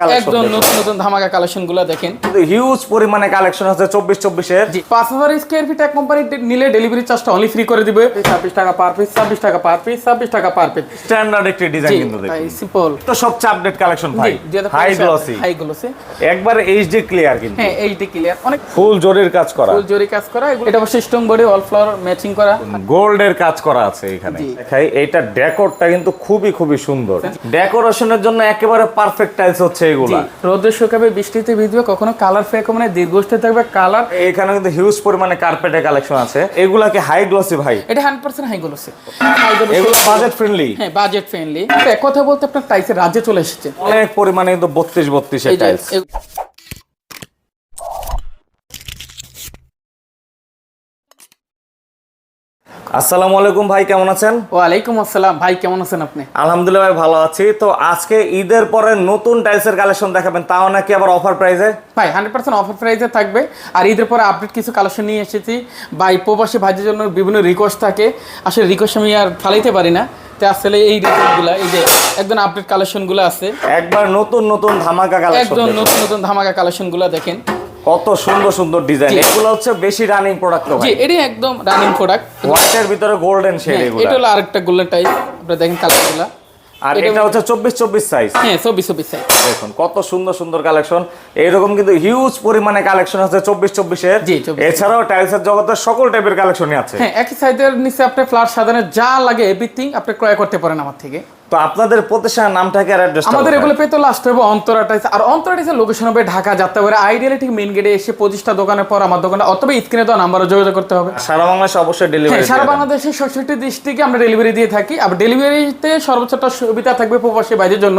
একদম নতুন নতুন ধামাকা কালেকশনগুলো দেখেন। হিউজ পরিমাণে কালেকশন আছে চব্বিশ চব্বিশের। পাঁচ হাজার স্কোয়ার ফিট এক কোম্পানি নিলে ডেলিভারি চার্জটা অনলি ফ্রি করে দিবে। ছাব্বিশ টাকা পার পিস ছাব্বিশ টাকা পার পিস ছাব্বিশ টাকা পার পিস স্ট্যান্ডার্ড একটি ডিজাইন কিন্তু সিম্পল তো সবচেয়ে আপডেট কালেকশন ভাই হাই গ্লসি হাই গ্লোসি একবার এইচডি ক্লিয়ার কিন্তু। হ্যাঁ এইটি ক্লিয়ার অনেক ফুল জরির কাজ করা। ফুল জরি কাজ করা। এটা অবশ্যই stone body all flower matching করা। গোল্ডের কাজ করা আছে এখানে। দেখাই এইটা ডেকোরটা কিন্তু খুবই খুবই সুন্দর। ডেকোরেশনের জন্য একেবারে পারফেক্ট টাইলস হচ্ছে এগুলা রোদে শুকাবে বৃষ্টিতে ভিজবে কখনো কালার ফেক মানে দীর্ঘস্থায়ী থাকবে কালার এখানে কিন্তু হিউজ পরিমাণে কার্পেটের কালেকশন আছে। এগুলা কি হাই গ্লসি ভাই। এটা হান্ড্রেড পার্সেন্ট হাই গ্লসি এগুলো বাজেট ফ্রেন্ডলি হ্যাঁ বাজেট ফ্রেন্ডলি এক কথা বলতে আপনার টাইসের রাজ্যে চলে এসেছে। অনেক পরিমাণে কিন্তু বত্রিশ বত্রিশের এই যে টাইলস আসসালামু আলাইকুম ভাই কেমন আছেন? ওয়ালাইকুম আসসালাম। ভাই কেমন আছেন আপনি? আলহামদুলিল্লাহ ভাই ভালো আছি। তো আজকে ঈদের পরে নতুন টাইলসের কালেকশন দেখাবেন তাও নাকি আবার অফার প্রাইসে ভাই হান্ড্রেড পার্সেন্ট অফার প্রাইসে থাকবে। আর ঈদের পরে আপডেট কিছু কালেকশন নিয়ে এসেছি। বা প্রবাসী ভাইদের জন্য বিভিন্ন রিকোয়েস্ট থাকে। আসলে রিকোয়েস্ট আমি আর ফালাইতে পারি না। তো আসলে এই এই যে একদম আপডেট কালেকশনগুলো আছে। একবার নতুন নতুন ধামাকা কালেকশন একদম নতুন নতুন ধামাকা কালেকশনগুলো দেখেন। কত সুন্দর সুন্দর ডিজাইন। এগুলো হচ্ছে বেশি রানিং প্রোডাক্ট জি এটাই একদম রানিং প্রোডাক্ট হোয়াইটের ভিতরে গোল্ডেন শেড এগুলো। এটা হলো আরেকটা গোল্ডেন টাইপ আপনারা দেখেন কালারগুলো আর এটা- হচ্ছে চব্বিশ চব্বিশ সাইজ হ্যাঁ চব্বিশ চব্বিশ সাইজ দেখুন কত সুন্দর সুন্দর কালেকশন এইরকম কিন্তু হিউজ পরিমাণে কালেকশন আছে চব্বিশ চব্বিশের জি, 24 এছাড়াও টাইলসের জগতের সকল টাইপের কালেকশনই আছে। হ্যাঁ একই সাইজের নিচে আপনি ফ্লাট সাজানো যা লাগে এভরিথিং আপনি ক্রয় করতে পারেন আমার থেকে। তো আপনাদের প্রতিষ্ঠানের নামটাকে আর অ্যাড্রেস আমাদের এগুলো পেতে লাস্ট হবে অন্তরা টাইস আর অন্তরা টাইসের লোকেশন হবে ঢাকা যাত্রাবাড়ি আইডিয়ালি ঠিক মেন গেটে এসে পঁচিশটা দোকানের পর আমার দোকানে অথবা স্ক্রিনে তো নাম্বারও যোগাযোগ করতে হবে। সারা বাংলাদেশে অবশ্যই হ্যাঁ ডেলিভারি সারা বাংলাদেশের ছষট্টি ডিস্ট্রিক্টে আমরা ডেলিভারি দিয়ে থাকি আর ডেলিভারিতে সর্বোচ্চ একটা সুবিধা থাকবে প্রবাসী বাইরের জন্য।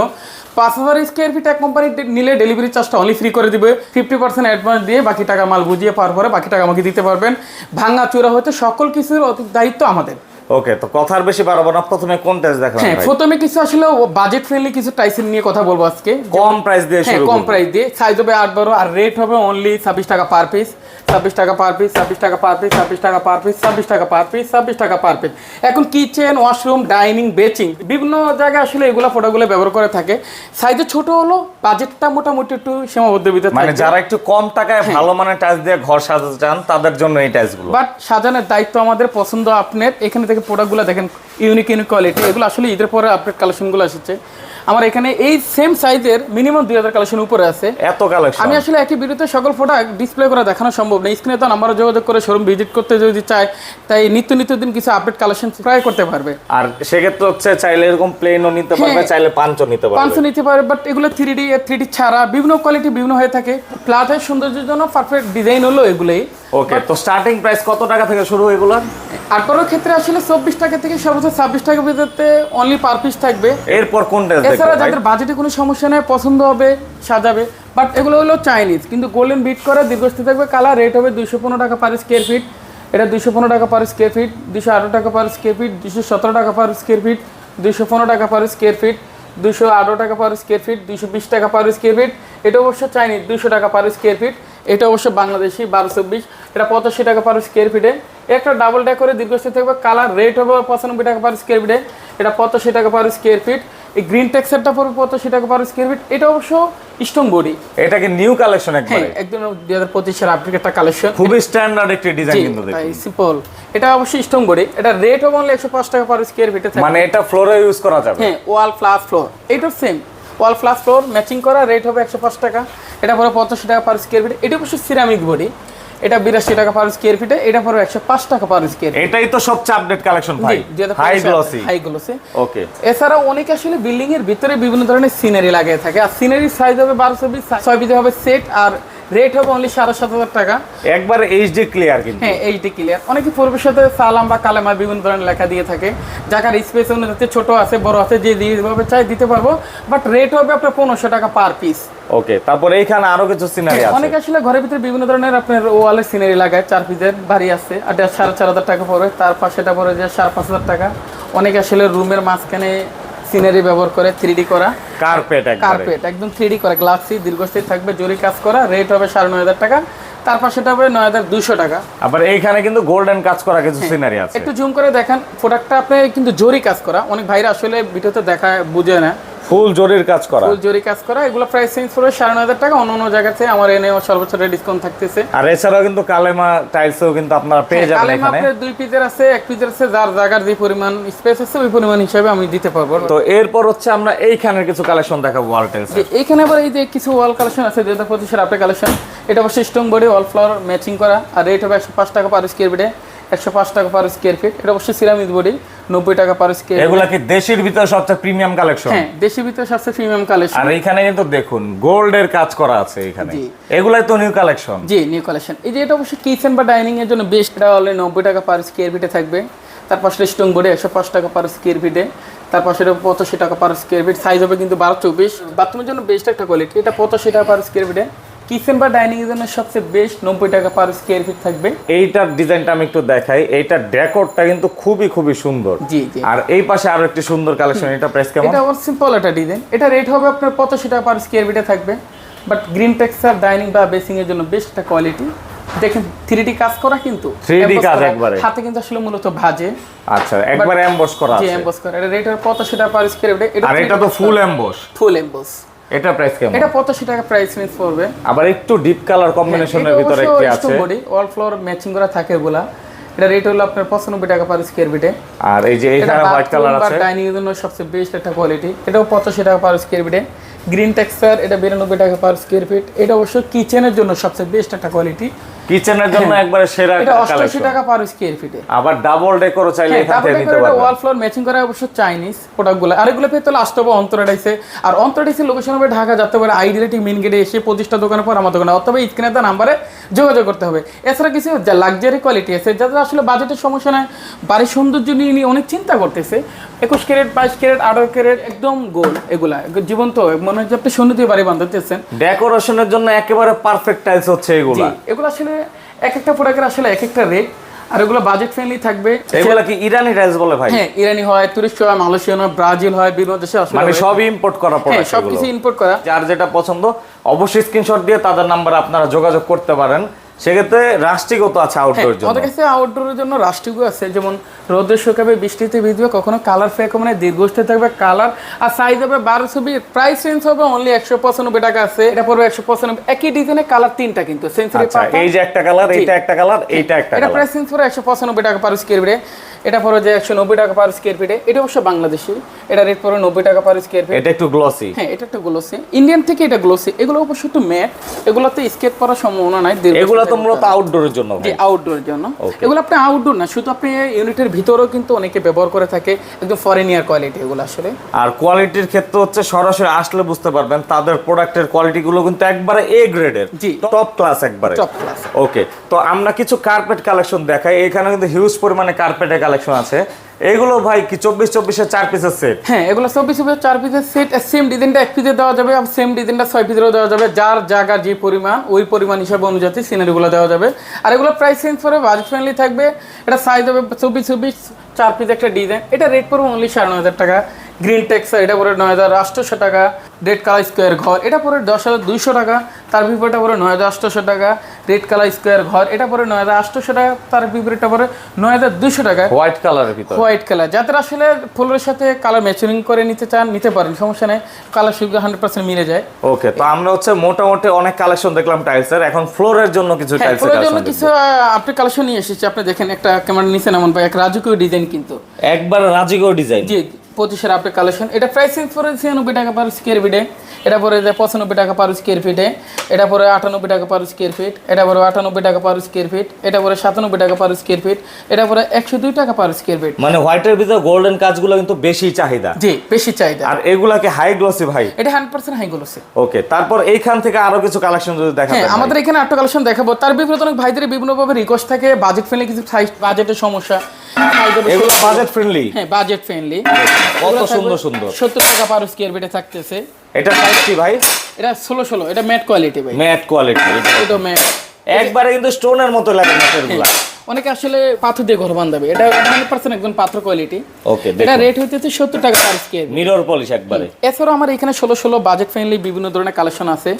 পাঁচ হাজার স্কোয়ার ফিট এক কোম্পানি নিলে ডেলিভারি চার্জটা অনলি ফ্রি করে দিবে। ফিফটি পার্সেন্ট অ্যাডভান্স দিয়ে বাকি টাকা মাল বুঝিয়ে পাওয়ার পরে বাকি টাকা আমাকে দিতে পারবেন। ভাঙা চূড়া হতে সকল কিছুর দায়িত্ব আমাদের। ওকে তো কথার বেশি বাড়াবো না। প্রথমে কোন দেখাবেন হ্যাঁ প্রথমে কিছু আসলে বাজেট ফ্রেন্ডলি কিছু টাইসের নিয়ে কথা বলব আজকে। কম প্রাইস দিয়ে হ্যাঁ শুরু কম প্রাইস দিয়ে। সাইজ হবে আট বারো আর রেট হবে অনলি ছাব্বিশ টাকা পার পিস ছাব্বিশ টাকা পার পিস ছাব্বিশ টাকা পার পিস ছাব্বিশ টাকা পার পিস ছাব্বিশ টাকা পার পিস ছাব্বিশ টাকা পার পিস এখন কিচেন ওয়াশরুম ডাইনিং বেচিং বিভিন্ন জায়গায় আসলে এগুলো ফটোগুলো ব্যবহার করে থাকে। সাইজে ছোট হলো বাজেটটা মোটামুটি একটু সীমাবদ্ধ ভিতরে মানে যারা একটু কম টাকায় হ্যাঁ। ভালো মানের টাইলস দিয়ে ঘর সাজাতে চান তাদের জন্য এই টাইলসগুলো। বাট সাজানোর দায়িত্ব আমাদের পছন্দ আপনার। এখানে থেকে প্রোডাক্টগুলো দেখেন ইউনিক ইউনিক কোয়ালিটি এগুলো আসলে ঈদের পরে আপডেট কালেকশনগুলো এসেছে। আমার এখানে এই সেম সাইজের মিনিমাম দুই হাজার কালেকশন উপরে আছে। এত কালেকশন আমি আসলে একই বিরুদ্ধে সকল প্রোডাক্ট ডিসপ্লে করে দেখানো সম্ভব না। স্ক্রিনে তো নাম্বারও যোগাযোগ করে শোরুম ভিজিট করতে যদি চায় তাই নিত্য নিত্য দিন কিছু আপডেট কালেকশন ট্রাই করতে পারবে। আর সেক্ষেত্রে হচ্ছে চাইলে এরকম প্লেনও নিতে পারবে হ্যাঁ। চাইলে পাঁচও নিতে পারবে। পাঁচশো নিতে পারবে বাট এগুলো থ্রি ডি থ্রি ডি ছাড়া বিভিন্ন কোয়ালিটি বিভিন্ন হয়ে থাকে। প্লাজের সৌন্দর্যের জন্য পারফেক্ট ডিজাইন হলো এগুলোই। ওকে তো স্টার্টিং প্রাইস কত টাকা থেকে শুরু এগুলো আটবারের ক্ষেত্রে আসলে চব্বিশ টাকা থেকে সর্বোচ্চ ছাব্বিশ টাকা ভিতরে অনলি পার পিস থাকবে। এরপর কোন টাইলস এছাড়া যাদের বাজেটে কোনো সমস্যা নেই পছন্দ হবে সাজাবে। বাট এগুলো হলো চাইনিজ কিন্তু গোল্ডেন বিট করে দীর্ঘস্থায়ী থাকবে। কালার রেট হবে দুইশো পনেরো টাকা পার স্কোয়ার ফিট এটা দুইশো পনেরো টাকা পার স্কোয়ার ফিট দুইশো আঠারো টাকা পার স্কোয়ার ফিট দুইশো সতেরো টাকা পার স্কোয়ার ফিট দুইশো পনেরো টাকা পার স্কোয়ার ফিট দুইশো আঠারো টাকা পার স্কোয়ার ফিট দুইশো বিশ টাকা পার স্কোয়ার ফিট এটা অবশ্য চাইনিজ দুইশো টাকা পার স্কোয়ার ফিট এটা অবশ্য বাংলাদেশি বারো চব্বিশ। এটা পঁচাশি টাকা পার স্কোয়ার ফিটে একটা ডাবল ড্যাক করে দীর্ঘস্থায়ী থাকবে কালার রেট হবে পঁচানব্বই টাকা পার স্কোয়ার ফিটে এটা পঁচাশি টাকা পার স্কোয়ার ফিট এই গ্রিন টেক্সচারটা পড়বে পঁচাশি টাকা পার স্কোয়ার ফিট এটা অবশ্য স্টোন বডি এটা কি নিউ কালেকশন হ্যাঁ একদম দুই হাজার পঁচিশের আপডেট একটা কালেকশন খুবই স্ট্যান্ডার্ড একটি ডিজাইন কিন্তু সিম্পল এটা অবশ্যই স্টোন বডি এটা রেট হবে অনলি একশো পাঁচ টাকা পার স্কোয়ার ফিটে মানে এটা ফ্লোরে ইউজ করা যাবে? হ্যাঁ ওয়াল ফ্লাস ফ্লোর এটা same wall plus floor matching করা রেট হবে একশো পাঁচ টাকা। এটা পরে পঁচাশি টাকা পার স্কোয়ার ফিট এটা অবশ্য সিরামিক বডি এটা বিরাশি টাকা পার স্কোয়ার ফিটে এটা পরে একশো পাঁচ টাকা পার স্কোয়ার এটাই তো সবচেয়ে আপডেট কালেকশন ভাই high glossy high glossy okay এছাড়াও অনেকে আসলে বিল্ডিং এর ভিতরে বিভিন্ন ধরনের সিনারি লাগিয়ে থাকে। আর সিনারির সাইজ হবে বারোশো বিশ ছয় বিধে হবে সেট আর রেট হবে অনলি সাড়ে সাত হাজার টাকা। একবার এইচডি ক্লিয়ার কিন্তু। হ্যাঁ এইটি ক্লিয়ার অনেকে পূর্বের সাথে সালাম বা কালেমা বিভিন্ন ধরনের লেখা দিয়ে থাকে। যাকার স্পেস অনুযায়ী ছোট আছে বড় আছে যে যেভাবে চাই দিতে পারব বাট রেট হবে আপনার পনেরোশো টাকা পার পিস ওকে তারপরে এইখানে আরও কিছু সিনারি আছে। অনেকে আসলে ঘরের ভিতরে বিভিন্ন ধরনের আপনার ওয়ালের সিনারি লাগায় চার পিসের বাড়ি আছে আর সাড়ে চার হাজার টাকা পড়বে তার পাশে এটা পড়ে যে সাড়ে পাঁচ হাজার টাকা। অনেকে আসলে রুমের মাঝখানে সিনারি ব্যবহার করে থ্রি করা। কার্পেট কার্পেট একদম থ্রি করা গ্লাসি দীর্ঘস্থায়ী থাকবে জরি কাজ করা রেট হবে সাড়ে নয় হাজার টাকা তার পাশে এটা হবে নয় হাজার দুশো টাকা। আবার এইখানে কিন্তু গোল্ডেন কাজ করা কিছু সিনারি আছে। একটু জুম করে দেখেন প্রোডাক্টটা আপনি কিন্তু জরি কাজ করা অনেক ভাইরা আসলে ভিডিওতে দেখা বুঝে না। ফুল জরির কাজ করা। ফুল জরি কাজ করা এগুলো প্রাইস চেঞ্জ করে সাড়ে নয় হাজার টাকা অন্য অন্য জায়গাতে আমার এনে সর্বোচ্চ ডিসকাউন্ট থাকতেছে। আর এছাড়াও কিন্তু কালেমা টাইলসও কিন্তু আপনারা পেয়ে যাবেন কালেমা এখানে। আপনার দুই পিসের আছে এক পিসের আছে যার জায়গার যে পরিমাণ স্পেস আছে ওই পরিমাণ হিসাবে আমি দিতে পারব। তো এরপর হচ্ছে আমরা এইখানের কিছু কালেকশন দেখাবো ওয়াল টাইলস এইখানে আবার এই যে কিছু ওয়াল কালেকশন আছে দুই হাজার পঁচিশের আপডেট কালেকশন এটা অবশ্যই stone body wall floor matching করা আর রেট হবে একশো পাঁচ টাকা পার স্কোয়ার ফিটে একশো পাঁচ টাকা পার স্কোয়ার ফিট এটা অবশ্যই সিরামিক বডি নব্বই টাকা পার স্কোয়ার এগুলা কি দেশের ভিতরে সবচেয়ে প্রিমিয়াম কালেকশন হ্যাঁ দেশি ভিতরে সবচেয়ে প্রিমিয়াম কালেকশন আর এইখানে কিন্তু দেখুন গোল্ডের কাজ করা আছে এখানে। এগুলাই তো নিউ কালেকশন জি নিউ কালেকশন এই যে এটা অবশ্যই কিচেন বা ডাইনিং এর জন্য বেস্ট এটা অলরেডি নব্বই টাকা পার স্কোয়ার ফিটে থাকবে। তার পাশে স্টোন বডি একশো পাঁচ টাকা পার স্কোয়ার ফিটে তার পাশে এটা পঁচাশি টাকা পার স্কোয়ার ফিট সাইজ হবে কিন্তু বারো চব্বিশ। বাথরুমের জন্য বেস্ট একটা কোয়ালিটি এটা পঁচাশি টাকা পার স্কোয়ার ফিটে কিচেন বা ডাইনিং এর জন্য সবচেয়ে বেস্ট নব্বই টাকা পার স্কোয়ার ফিট থাকবে। এইটার ডিজাইনটা আমি একটু দেখাই। এইটার ডেকোরটা কিন্তু খুবই খুবই সুন্দর। জি জি। আর এই পাশে আরও একটি সুন্দর কালেকশন এটা প্রাইস কেমন? এটা আবার সিম্পল একটা ডিজাইন এটা রেট হবে আপনার পঁচাশি টাকা পার স্কোয়ার ফিটে থাকবে। বাট গ্রিন টেক্সচার ডাইনিং বা বেসিং এর জন্য বেস্ট একটা কোয়ালিটি দেখেন থ্রি ডি কাজ করা কিন্তু 3D Emboss কাজ একবারে। হাতে কিন্তু আসলে মূলত ভাজে। আচ্ছা একবার এমবস করা আছে। এমবস করা। এটা রেট হবে পঁচাশি টাকা পার স্কোয়ার ফিটে আর এটা তো ফুল এমবস ফুল এমবস এটা প্রাইস কেমন? এটা পঁচাশি টাকা প্রাইস রেঞ্জ পড়বে। আবার একটু ডিপ কালার কম্বিনেশনের ভিতরে একটি আছে। বডি অল ফ্লোর ম্যাচিং করা থাকে এগুলা। এটা রেট হলো আপনার পঁচানব্বই টাকা পার স্কয়ার ফিটে আর এই যে এটা এখানে হোয়াইট কালার আছে এটা ডাইনিং এর জন্য সবচেয়ে বেস্ট একটা কোয়ালিটি এটাও পঁচাশি টাকা পার স্কয়ার ফিটে গ্রিন টেক্সচার এটা বিরানব্বই টাকা পার স্কয়ার ফিট এটা অবশ্য কিচেনের জন্য সবচেয়ে বেস্ট একটা কোয়ালিটি কিচেনের জন্য একবারে সেরা হ্যাঁ। এটা টাকা পার স্কোয়ার ফিটে আবার ডাবল ডেকোরও চাইলে হ্যাঁ এখান থেকে নিতে পারবেন। ওয়াল ফ্লোর ম্যাচিং করা অবশ্য চাইনিজ প্রোডাক্টগুলো আর এগুলো পেতে হলে আসতে হবে অন্তরাডাইসে আর অন্তরাডাইসে লোকেশন হবে ঢাকা যেতে পারে আইডিয়ালিটি মেন গেটে এসে পঁচিশটা দোকানের পর আমার দোকানে। অথবা স্ক্রিনে নাম্বারে যোগাযোগ করতে হবে। এছাড়া কিছু লাক্সারি কোয়ালিটি আছে যাদের আসলে বাজেটের সমস্যা নাই বাড়ির সৌন্দর্য নিয়ে নিয়ে অনেক চিন্তা করতেছে। একুশ ক্যারেট বাইশ ক্যারেট আঠারো ক্যারেট একদম গোল এগুলা। জীবন্ত মনে হচ্ছে আপনি সৌন্দর্য বাড়ি বাঁধাতেছেন ডেকোরেশনের জন্য একেবারে পারফেক্ট টাইলস হচ্ছে এগুলা। এগুলো আসলে এক একটা প্রোডাক্টের আসলে এক একটা রেট আর এগুলো বাজেট ফ্রেন্ডলি থাকবে। এগুলো কি ইরানি টাইলস বলে ভাই? হ্যাঁ ইরানি হয় তুরস্ক হয় মালয়েশিয়ান হয় ব্রাজিল হয় বিভিন্ন দেশে আসলে মানে। সবই ইম্পোর্ট করা পড়ে সব কিছু ইম্পোর্ট করা। যার যেটা পছন্দ অবশ্যই স্ক্রিনশট দিয়ে তাদের নাম্বার আপনারা যোগাযোগ করতে পারেন। সেক্ষেত্রে রাষ্ট্রীয়গত আছে হ্যাঁ আউটডোর জন্য। আমাদের কাছে আউটডোরের জন্য রাষ্ট্রীয় আছে যেমন রোদে শুকাবে বৃষ্টিতে ভিজবে কখনো কালার ফেক মানে দীর্ঘস্থায়ী থাকবে কালার আর সাইজ হবে বারো ছবি প্রাইস রেঞ্জ হবে অনলি একশো পঁচানব্বই টাকা আছে এটা পড়বে একশো পঁচানব্বই একই ডিজাইনের কালার তিনটা কিন্তু সেন্সরি আচ্ছা এই যে একটা কালার এইটা একটা কালার এইটা একটা এটা প্রাইস রেঞ্জ পড়ে একশো পঁচানব্বই টাকা পার স্কোয়ার ফিটে এটা পড়ে যে একশো নব্বই টাকা পার স্কোয়ার ফিটে এটা অবশ্য বাংলাদেশি এটা রেট পড়ে নব্বই টাকা পার স্কোয়ার ফিট এটা একটু গ্লসি হ্যাঁ এটা একটা গ্লোসি ইন্ডিয়ান থেকে এটা গ্লোসি এগুলো অবশ্য একটু ম্যাট এগুলোতে স্কেট করার সম্ভাবনা নাই এগুলো তো মূলত আউটডোরের জন্য যে ভাই। জন্য। এগুলো আপনি আউটডোর না শুধু আপনি ইউনিটের ভিতরেও কিন্তু অনেকে ব্যবহার করে থাকে একদম ফরেনিয়ার কোয়ালিটি এগুলো আসলে। আর কোয়ালিটির ক্ষেত্রে হচ্ছে সরাসরি আসলে বুঝতে পারবেন তাদের প্রোডাক্টের কোয়ালিটি গুলো কিন্তু একবারে এ গ্রেডের জি। টপ ক্লাস একবারে। টপ ক্লাস ওকে তো আমরা কিছু কার্পেট কালেকশন দেখাই এখানে কিন্তু হিউজ পরিমাণে কার্পেটের কালেকশন আছে। এগুলো ভাই কি চব্বিশ চব্বিশের চার পিসের সেট হ্যাঁ এগুলো চব্বিশ চব্বিশের চার পিসের সেট সেম ডিজাইনটা এক পিসে দেওয়া যাবে, আর সেম ডিজাইনটা ছয় পিসেরও দেওয়া যাবে, যার জায়গা, যে পরিমাণ, ওই পরিমাণ হিসাবে অনুযায়ী সিনারিগুলো দেওয়া যাবে। আর এগুলো প্রাইস চেঞ্জ করে বাজেট ফ্রেন্ডলি থাকবে, এটা সাইজ হবে চব্বিশ চব্বিশ, চার পিস একটা ডিজাইন এটা রেট পড়বে অনলি সাড়ে হাজার টাকা। গ্রিন টেক্স এটা পরে নয় হাজার আটশোশো টাকা। রেড কালার স্কোয়ার ঘর এটা পরে দশ হাজার দুইশো টাকা। তার বিপরীতটা পরে নয় হাজার আটশোশো টাকা। রেড কালার স্কোয়ার ঘর এটা পরে নয় হাজার আটশোশো টাকা। তার বিপরীতটা পরে নয় হাজার দুইশো টাকা। হোয়াইট কালারের ভিতরে। হোয়াইট কালার যাদের আসলে ফুলের সাথে কালার ম্যাচিং করে নিতে চান নিতে পারেন সমস্যা নেই। কালার সুবিধা হান্ড্রেড পার্সেন্ট মিলে যায়। ওকে তো আমরা হচ্ছে মোটামুটি অনেক কালেকশন দেখলাম টাইলসের এখন ফ্লোরের জন্য কিছু হ্যাঁ টাইলসের ফুলের জন্য কিছু আপনি কালেকশন নিয়ে এসেছি। আপনি দেখেন একটা ক্যামেরা নিচে নামান ভাই এক রাজকীয় ডিজাইন কিন্তু। একবার রাজিগো ডিজাইন জি। পঁচিশের আপনি কালেকশন এটা প্রাইস করে ছিয়ানব্বই টাকা পার স্কোয়ার ফিটে এটা পরে যে পঁচানব্বই টাকা পার স্কোয়ার ফিটে এটা পরে আটানব্বই টাকা পার স্কোয়ার ফিট এটা পরে আটানব্বই টাকা পার স্কোয়ার ফিট এটা পরে সাতানব্বই টাকা পার স্কোয়ার ফিট এটা পরে একশো দুই টাকা পার স্কোয়ার ফিট মানে হোয়াইটের ভিতরে গোল্ডেন কাজগুলো কিন্তু বেশি চাহিদা। জি বেশি চাহিদা। আর এগুলাকে হাই গ্লসি ভাই? এটা হান্ড্রেড পার্সেন্ট হাইগুলো ওকে তারপর এইখান থেকে আরও কিছু কালেকশন যদি দেখাতে হ্যাঁ আমাদের এখানে আটটা কালেকশন দেখাবো। তার বিপরীতে অনেক ভাইদের বিভিন্নভাবে রিকোয়েস্ট থাকে বাজেট ফেলে কিছু সাইজ বাজেটের সমস্যা। এগুলো বাজেট ফ্রেন্ডলি হ্যাঁ বাজেট ফ্রেন্ডলি কত সুন্দর সুন্দর। সত্তর টাকা পার স্কয়ার ফিটে থাকতেছে। এটা সাইজ কি ভাই? এটা ষোলো ষোলো। এটা ম্যাট কোয়ালিটি ভাই। ম্যাট কোয়ালিটি এটা ম্যাট একবারে কিন্তু স্টোনের মতো লাগে ম্যাটেরিয়ালগুলো অনেকে আসলে পাথর দিয়ে ঘর বান্ধাবে। এটা হান্ড্রেড পার্সেন্ট একদম পাথর কোয়ালিটি ওকে এটা রেট হইতেছে সত্তর টাকা পার স্কোয়ার মিরর পলিশ একবারে। এছাড়াও আমার এখানে ষোলো ষোলো বাজেট ফ্রেন্ডলি বিভিন্ন ধরনের কালেকশন আছে।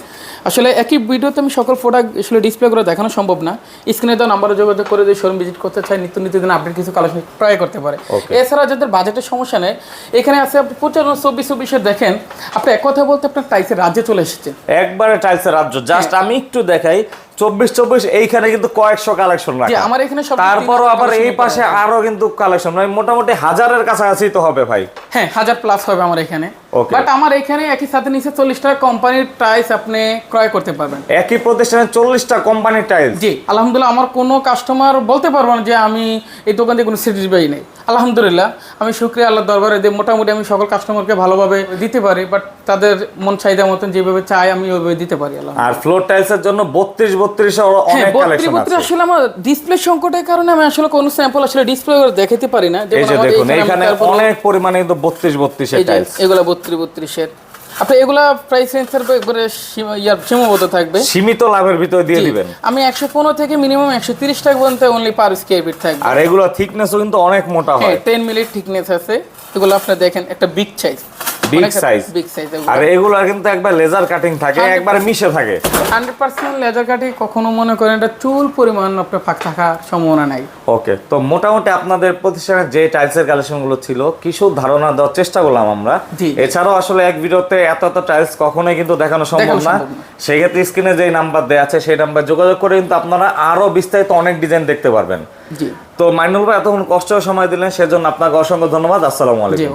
আসলে একই ভিডিওতে আমি সকল প্রোডাক্ট আসলে ডিসপ্লে করে দেখানো সম্ভব না। স্ক্রিনে তো নাম্বারে যোগাযোগ করে যে শোরুম ভিজিট করতে চাই নিত্য নিত্য দিন আপডেট কিছু কালেকশন ট্রাই করতে পারে. এছাড়া যাদের বাজেটের সমস্যা নেই এখানে আছে আপনি পঁচান্ন চব্বিশ চব্বিশের দেখেন আপনি এক কথা বলতে আপনার টাইসের রাজ্যে চলে এসেছে। একবারে টাইলসের রাজ্য। জাস্ট হ্যাঁ। আমি একটু দেখাই চব্বিশ চব্বিশ এইখানে কিন্তু কয়েকশো কালেকশন আমার এখানে সব তারপরও আবার এই পাশে আরও কিন্তু কালেকশন মানে মোটামুটি হাজারের কাছাকাছি তো হবে ভাই। হ্যাঁ হাজার প্লাস হবে আমার এখানে. বাট আমার এখানে একই সাথে নিচে চল্লিশ টাকা কোম্পানির প্রাইস আপনি ক্রয় করতে পারবেন। একই প্রতিষ্ঠানে চল্লিশটা কোম্পানির টাইলস জি আলহামদুলিল্লাহ আমার কোনো কাস্টমার বলতে পারব না যে আমি এই দোকান থেকে কোনো স্যাটিসফাই নেই। আলহামদুলিল্লাহ আমি শুক্রিয়া আল্লাহ দরবারে দিয়ে মোটামুটি আমি সকল কাস্টমারকে ভালোভাবে দিতে পারি বাট তাদের মন চাহিদা মতন যেভাবে চাই আমি ওইভাবে দিতে পারি আল্লাহ আর ফ্লোর টাইলসের জন্য বত্রিশ বত্রিশ হ্যাঁ অনেক বত্রিশ কালেকশন বত্রিশ আছে আসলে আমার ডিসপ্লে সংকটের কারণে আমি আসলে কোনো স্যাম্পল আসলে ডিসপ্লে দেখাতে পারি না। দেখুন এখানে অনেক পরিমাণে কিন্তু বত্রিশ যে টাইলস এগুলা বত্রিশ বত্রিশের। আপনি এগুলা প্রাইস রেঞ্জের একবারে সীমাবদ্ধ থাকবে। সীমিত লাভের ভিতরে দিয়ে। দিবেন। আমি একশো পনেরো থেকে মিনিমাম একশো তিরিশ টাকা পর্যন্ত অনলি পার স্কোয়ার ফিট থাকবে। আর এগুলো থিকনেসও কিন্তু অনেক মোটা হ্যাঁ হয়। টেন মিনিট থিকনেস আছে। এগুলো আপনি দেখেন একটা big size big size big size আর এগুলো কিন্তু একবার লেজার কাটিং থাকে একবার মিশে থাকে। হান্ড্রেড পার্সেন্ট লেজার কাটি কখনো মনে করেন এটা চুল পরিমাণ আপনার ফাঁক থাকার সম্ভাবনা নাই। ওকে তো মোটামুটি আপনাদের প্রতিষ্ঠানের যে টাইলসের কালেকশনগুলো ছিল কিছু ধারণা দেওয়ার চেষ্টা করলাম আমরা। এছাড়াও আসলে এক ভিডিওতে এত এত টাইলস কখনোই কিন্তু দেখানো সম্ভব না। সম্ভব না। সেই ক্ষেত্রে স্ক্রিনে যে নাম্বার দেওয়া আছে সেই নাম্বার যোগাযোগ করে কিন্তু আপনারা আরও বিস্তারিত অনেক ডিজাইন দেখতে পারবেন। তো মাইনুল ভাই এতক্ষণ কষ্ট সময় দিলেন সেজন্য আপনাকে অসংখ্য ধন্যবাদ। আসসালামু আলাইকুম।